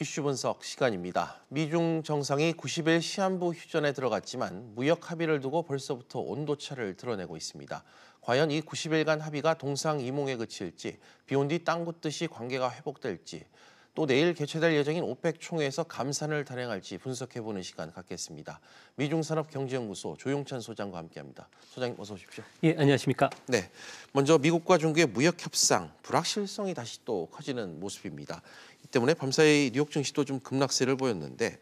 이슈 분석 시간입니다. 미중 정상이 90일 시한부 휴전에 들어갔지만 무역 합의를 두고 벌써부터 온도차를 드러내고 있습니다. 과연 이 90일간 합의가 동상 이몽에 그칠지, 비온 뒤 땅 굳듯이 관계가 회복될지, 또 내일 개최될 예정인 오펙 총회에서 감산을 단행할지 분석해보는 시간 갖겠습니다. 미중산업경제연구소 조용찬 소장과 함께합니다. 소장님 어서 오십시오. 예, 안녕하십니까? 네, 먼저 미국과 중국의 무역 협상 불확실성이 다시 또 커지는 모습입니다. 이 때문에 밤사이 뉴욕 증시도 좀 급락세를 보였는데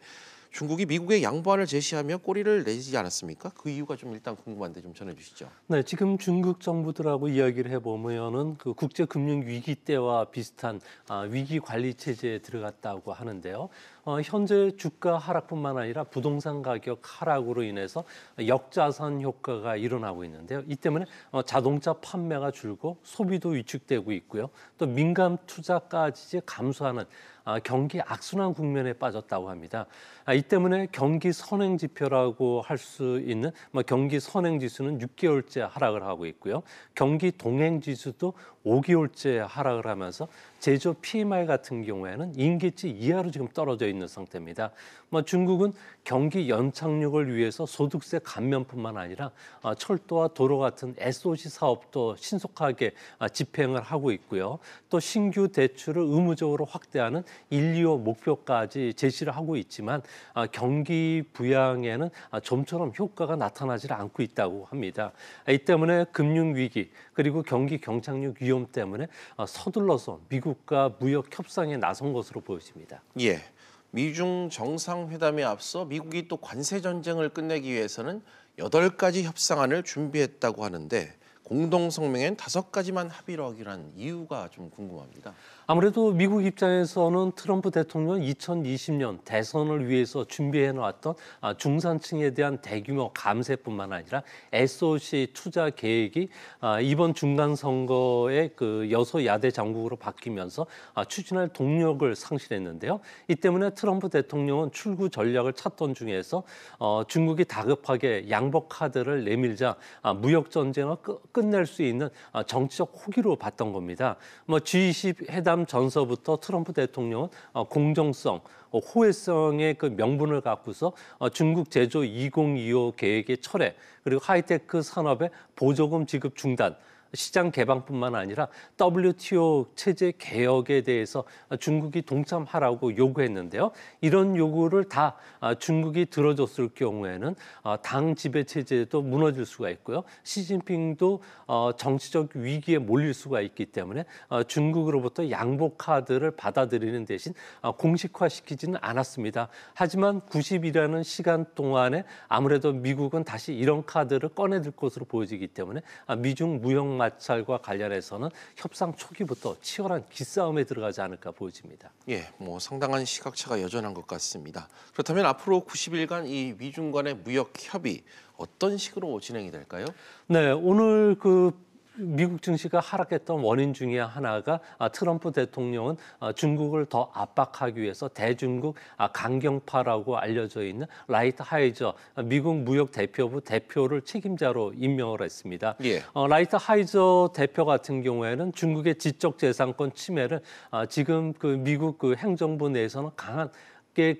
중국이 미국의 양보안을 제시하며 꼬리를 내지 않았습니까? 그 이유가 좀 일단 궁금한데 좀 전해 주시죠. 네, 지금 중국 정부들하고 이야기를 해 보면은 그 국제 금융 위기 때와 비슷한 아, 위기 관리 체제에 들어갔다고 하는데요. 어, 현재 주가 하락뿐만 아니라 부동산 가격 하락으로 인해서 역자산 효과가 일어나고 있는데요. 이 때문에 어, 자동차 판매가 줄고 소비도 위축되고 있고요. 또 민감 투자까지 감소하는 아, 경기 악순환 국면에 빠졌다고 합니다. 아, 이 때문에 경기 선행 지표라고 할 수 있는 뭐 경기 선행 지수는 6개월째 하락을 하고 있고요. 경기 동행 지수도 5개월째 하락을 하면서 제조 PMI 같은 경우에는 인기치 이하로 지금 떨어져 있는 상태입니다. 뭐 중국은 경기 연착륙을 위해서 소득세 감면뿐만 아니라 어, 철도와 도로 같은 SOC 사업도 신속하게 어, 집행을 하고 있고요. 또 신규 대출을 의무적으로 확대하는 1, 2호 목표까지 제시를 하고 있지만 어, 경기 부양에는 좀처럼 효과가 나타나지 않고 있다고 합니다. 이 때문에 금융 위기 그리고 경기 경착륙 위험 때문에 서둘러서 미국 미국과 무역 협상에 나선 것으로 보여집니다. 예. 미중 정상회담에 앞서 미국이 또 관세 전쟁을 끝내기 위해서는 여덟 가지 협상안을 준비했다고 하는데 공동 성명엔 다섯 가지만 합의를 하기로 한 이유가 좀 궁금합니다. 아무래도 미국 입장에서는 트럼프 대통령 2020년 대선을 위해서 준비해 놓았던 아, 중산층에 대한 대규모 감세뿐만 아니라 SOC 투자 계획이 아, 이번 중간 선거의 그 여소야대 정국으로 바뀌면서 아, 추진할 동력을 상실했는데요. 이 때문에 트럼프 대통령은 출구 전략을 찾던 중에서 어, 중국이 다급하게 양복 카드를 내밀자 무역 전쟁을 끝낼 수 있는 아, 정치적 호기로 봤던 겁니다. 뭐 G20 회담 전서부터 트럼프 대통령은 어, 공정성, 어, 호혜성의 그 명분을 갖고서 어, 중국 제조 2025 계획의 철회 그리고 하이테크 산업의 보조금 지급 중단 시장 개방뿐만 아니라 WTO 체제 개혁에 대해서 중국이 동참하라고 요구했는데요. 이런 요구를 다 중국이 들어줬을 경우에는 당 지배 체제도 무너질 수가 있고요. 시진핑도 어, 정치적 위기에 몰릴 수가 있기 때문에 어, 중국으로부터 양복 카드를 받아들이는 대신 어, 공식화시키지는 않았습니다. 하지만 90이라는 시간 동안에 아무래도 미국은 다시 이런 카드를 꺼내들 것으로 보여지기 때문에 미중 무역 마찰과 관련해서는 협상 초기부터 치열한 기싸움에 들어가지 않을까 보여집니다. 예, 뭐 상당한 시각차가 여전한 것 같습니다. 그렇다면 앞으로 90일간 이 미중 간의 무역 협의 어떤 식으로 진행이 될까요? 네, 오늘 그 미국 증시가 하락했던 원인 중에 하나가 아, 트럼프 대통령은 아, 중국을 더 압박하기 위해서 대중국 아, 강경파라고 알려져 있는 라이트 하이저 미국 무역 대표부 대표를 책임자로 임명을 했습니다. 예. 어, 라이트 하이저 대표 같은 경우에는 중국의 지적 재산권 침해를 지금 그 미국 그 행정부 내에서는 강한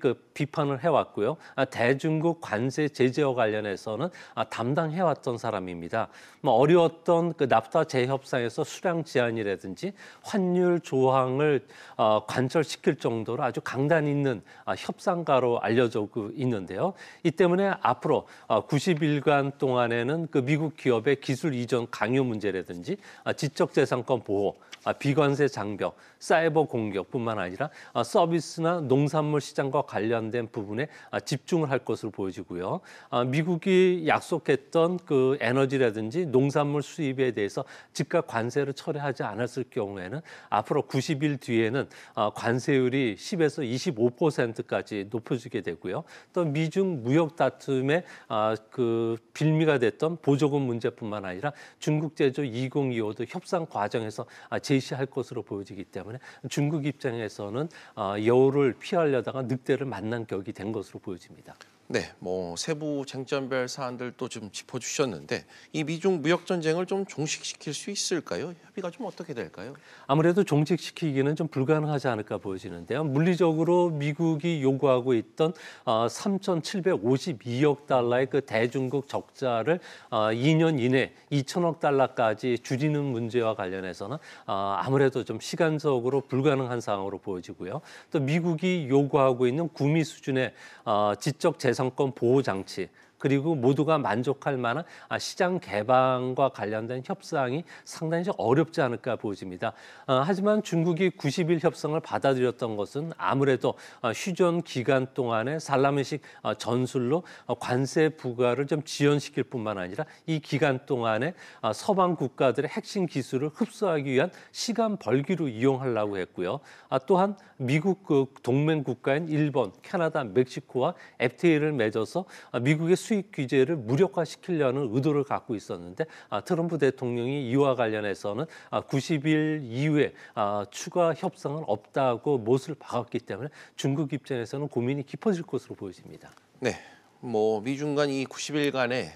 그 비판을 해왔고요. 아, 대중국 관세 제재와 관련해서는 아, 담당해왔던 사람입니다. 뭐 어려웠던 그 납타 재협상에서 수량 제한이라든지 환율 조항을 어, 관철시킬 정도로 아주 강단 있는 아, 협상가로 알려져 있는데요. 이 때문에 앞으로 90일간 어, 동안에는 그 미국 기업의 기술 이전 강요 문제라든지 지적재산권 보호, 비관세 장벽, 사이버 공격뿐만 아니라 서비스나 농산물 시장 과 관련된 부분에 집중을 할 것으로 보여지고요. 미국이 약속했던 그 에너지라든지 농산물 수입에 대해서 즉각 관세를 철회하지 않았을 경우에는 앞으로 90일 뒤에는 관세율이 10에서 25%까지 높여지게 되고요. 또 미중 무역 다툼의 그 빌미가 됐던 보조금 문제뿐만 아니라 중국 제조 2025도 협상 과정에서 제시할 것으로 보여지기 때문에 중국 입장에서는 어, 여우를 피하려다가 늑대를 만난 격이 된 것으로 보여집니다. 네, 뭐 세부 쟁점별 사안들도 좀 짚어주셨는데 이 미중 무역 전쟁을 좀 종식시킬 수 있을까요? 협의가 좀 어떻게 될까요? 아무래도 종식시키기는 좀 불가능하지 않을까 보여지는데요. 물리적으로 미국이 요구하고 있던 어, 3,752억 달러의 그 대중국 적자를 어, 2년 이내 2천억 달러까지 줄이는 문제와 관련해서는 어, 아무래도 좀 시간적으로 불가능한 상황으로 보여지고요. 또 미국이 요구하고 있는 구미 수준의 어, 지적 재산 권 보호 장치 그리고 모두가 만족할 만한 아, 시장 개방과 관련된 협상이 상당히 좀 어렵지 않을까 보여집니다. 어, 하지만 중국이 90일 협상을 받아들였던 것은 아무래도 어, 휴전 기간 동안에 살라미식 어, 전술로 어, 관세 부과를 좀 지연시킬 뿐만 아니라 이 기간 동안에 어, 서방 국가들의 핵심 기술을 흡수하기 위한 시간 벌기로 이용하려고 했고요. 아, 또한 미국 그 동맹 국가인 일본, 캐나다, 멕시코와 FTA를 맺어서 아, 미국의 수입 규제를 무력화시키려는 의도를 갖고 있었는데 아, 트럼프 대통령이 이와 관련해서는 아, 90일 이후에 아, 추가 협상은 없다고 못을 박았기 때문에 중국 입장에서는 고민이 깊어질 것으로 보여집니다. 네, 뭐 미중 간 이 90일간의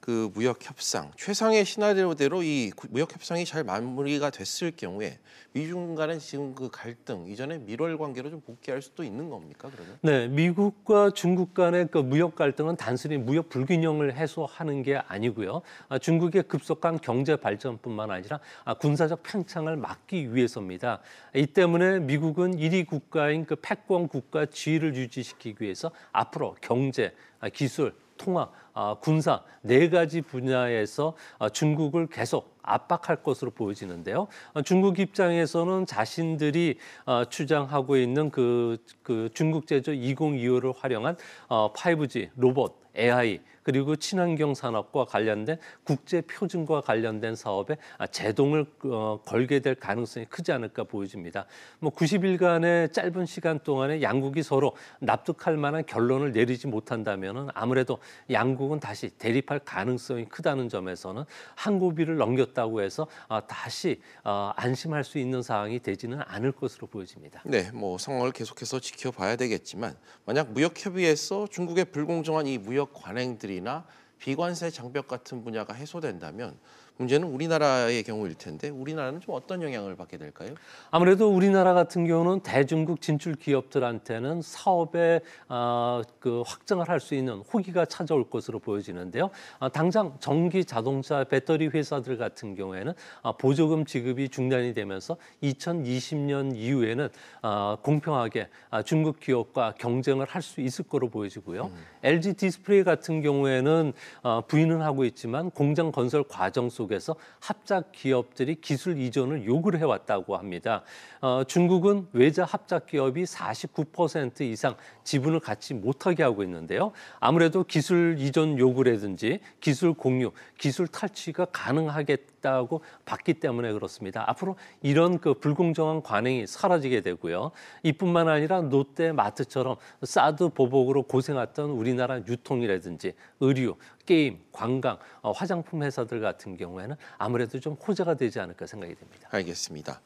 그 무역 협상 최상의 시나리오대로 이 구- 무역 협상이 잘 마무리가 됐을 경우에 미중 간의 지금 그 갈등 이전에 밀월 관계로 좀 복귀할 수도 있는 겁니까 그러면? 네, 미국과 중국 간의 그 무역 갈등은 단순히 무역 불균형을 해소하는 게 아니고요. 아, 중국의 급속한 경제 발전뿐만 아니라 아, 군사적 팽창을 막기 위해서입니다. 이 때문에 미국은 1위 국가인 그 패권 국가 지위를 유지시키기 위해서 앞으로 경제, 아, 기술, 통화, 아, 군사 네 가지 분야에서 아, 중국을 계속 압박할 것으로 보여지는데요. 어, 중국 입장에서는 자신들이 어, 주장하고 있는 그, 그 중국 제조 2025를 활용한 어, 5G, 로봇, AI 그리고 친환경 산업과 관련된 국제 표준과 관련된 사업에 아, 제동을 어, 걸게 될 가능성이 크지 않을까 보여집니다. 뭐 90일간의 짧은 시간 동안에 양국이 서로 납득할 만한 결론을 내리지 못한다면은 아무래도 양국은 다시 대립할 가능성이 크다는 점에서는 한 고비를 넘겼다고 해서 아, 다시 어, 안심할 수 있는 상황이 되지는 않을 것으로 보여집니다. 네, 뭐 상황을 계속해서 지켜봐야 되겠지만 만약 무역 협의에서 중국의 불공정한 이 무역 관행들이 나 비관세 장벽 같은 분야가 해소된다면 문제는 우리나라의 경우일 텐데 우리나라는 좀 어떤 영향을 받게 될까요? 아무래도 우리나라 같은 경우는 대중국 진출 기업들한테는 사업에 어, 그 확장을 할 수 있는 호기가 찾아올 것으로 보여지는데요. 아, 당장 전기 자동차 배터리 회사들 같은 경우에는 아, 보조금 지급이 중단이 되면서 2020년 이후에는 아, 공평하게 아, 중국 기업과 경쟁을 할 수 있을 거로 보여지고요. LG 디스플레이 같은 경우에는 어, 부인은 하고 있지만 공장 건설 과정 속 에서 합작 기업들이 기술 이전을 요구를 해왔다고 합니다. 어, 중국은 외자 합작 기업이 49% 이상 지분을 갖지 못하게 하고 있는데요. 아무래도 기술 이전 요구라든지 기술 공유, 기술 탈취가 가능하 겠다고 봤기 때문에 그렇습니다. 앞으로 이런 그 불공정한 관행이 사라지게 되고요. 이뿐만 아니라 롯데 마트처럼 사드 보복으로 고생했던 우리나라 유통이라든지 의류, 게임, 관광, 어, 화장품 회사들 같은 경우에는 아무래도 좀 호재가 되지 않을까 생각이 됩니다. 알겠습니다.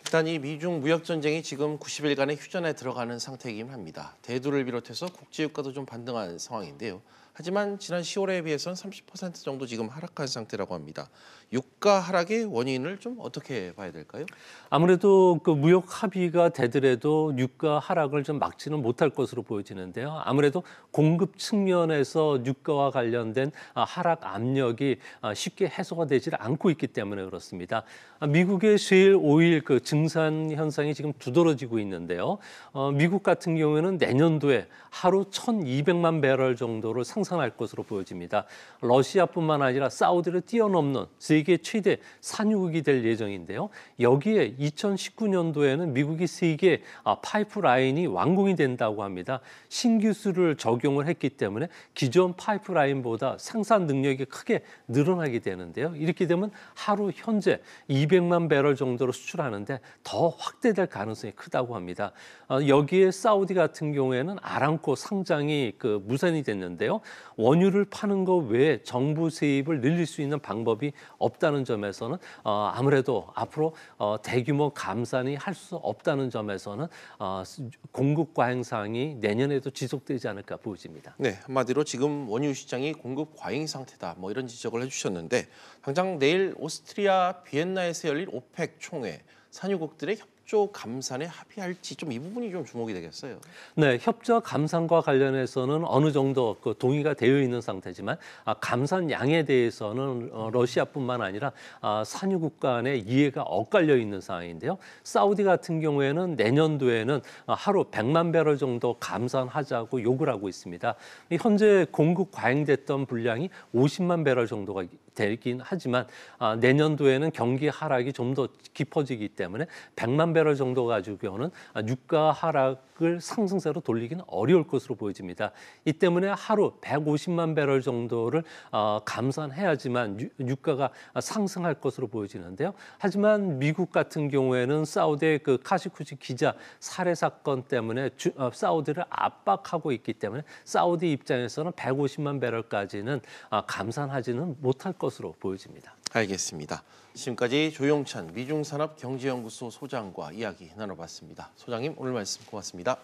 일단 이 미중 무역 전쟁이 지금 90일간의 휴전에 들어가는 상태이긴 합니다. 대두를 비롯해서 국제유가도 좀 반등한 상황인데요. 하지만 지난 10월에 비해서는 30% 정도 지금 하락한 상태라고 합니다. 유가 하락의 원인을 좀 어떻게 봐야 될까요? 아무래도 그 무역 합의가 되더라도 유가 하락을 좀 막지는 못할 것으로 보여지는데요. 아무래도 공급 측면에서 유가와 관련된 아, 하락 압력이 아, 쉽게 해소가 되질 않고 있기 때문에 그렇습니다. 아, 미국의 쉐일 오일 그 증산 현상이 지금 두드러지고 있는데요. 어, 미국 같은 경우에는 내년도에 하루 1,200만 배럴 정도를 상 산할 것으로 보여집니다. 러시아뿐만 아니라 사우디를 뛰어넘는 세계 최대 산유국이 될 예정인데요. 여기에 2019년도에는 미국이 세계 아, 파이프라인이 완공이 된다고 합니다. 신기술을 적용을 했기 때문에 기존 파이프라인보다 생산 능력이 크게 늘어나게 되는데요. 이렇게 되면 하루 현재 200만 배럴 정도로 수출하는데 더 확대될 가능성이 크다고 합니다. 어, 여기에 사우디 같은 경우에는 아람코 상장이 그 무산이 됐는데요. 원유를 파는 것 외에 정부 세입을 늘릴 수 있는 방법이 없다는 점에서는 어, 아무래도 앞으로 어, 대규모 감산이 할 수 없다는 점에서는 어, 공급 과잉상이 내년에도 지속되지 않을까 보여집니다. 네, 한마디로 지금 원유 시장이 공급 과잉 상태다. 뭐 이런 지적을 해주셨는데 당장 내일 오스트리아 비엔나에서 열릴 오펙 총회 산유국들의 협 조 감산에 합의할지 좀 이 부분이 좀 주목이 되겠어요. 네, 협조 감산과 관련해서는 어느 정도 그 동의가 되어 있는 상태지만 아, 감산량에 대해서는 어, 러시아뿐만 아니라 아, 산유국 간의 이해가 엇갈려 있는 상황인데요. 사우디 같은 경우에는 내년도에는 어, 하루 100만 배럴 정도 감산하자고 요구를 하고 있습니다. 이 현재 공급 과잉됐던 분량이 50만 배럴 정도가 되긴 하지만 아, 내년도에는 경기 하락이 좀 더 깊어지기 때문에 100만 배럴 정도 가지고는 아, 유가 하락을 상승세로 돌리기는 어려울 것으로 보여집니다. 이 때문에 하루 150만 배럴 정도를 어, 감산해야지만 유, 유가가 상승할 것으로 보여지는데요. 하지만 미국 같은 경우에는 사우디의 그 카시쿠지 기자 살해 사건 때문에 주, 어, 사우디를 압박하고 있기 때문에 사우디 입장에서는 150만 배럴까지는 아, 감산하지는 못할 것으로 보여집니다. 알겠습니다. 지금까지 조용찬 미중산업경제연구소 소장과 이야기 나눠봤습니다. 소장님 오늘 말씀 고맙습니다.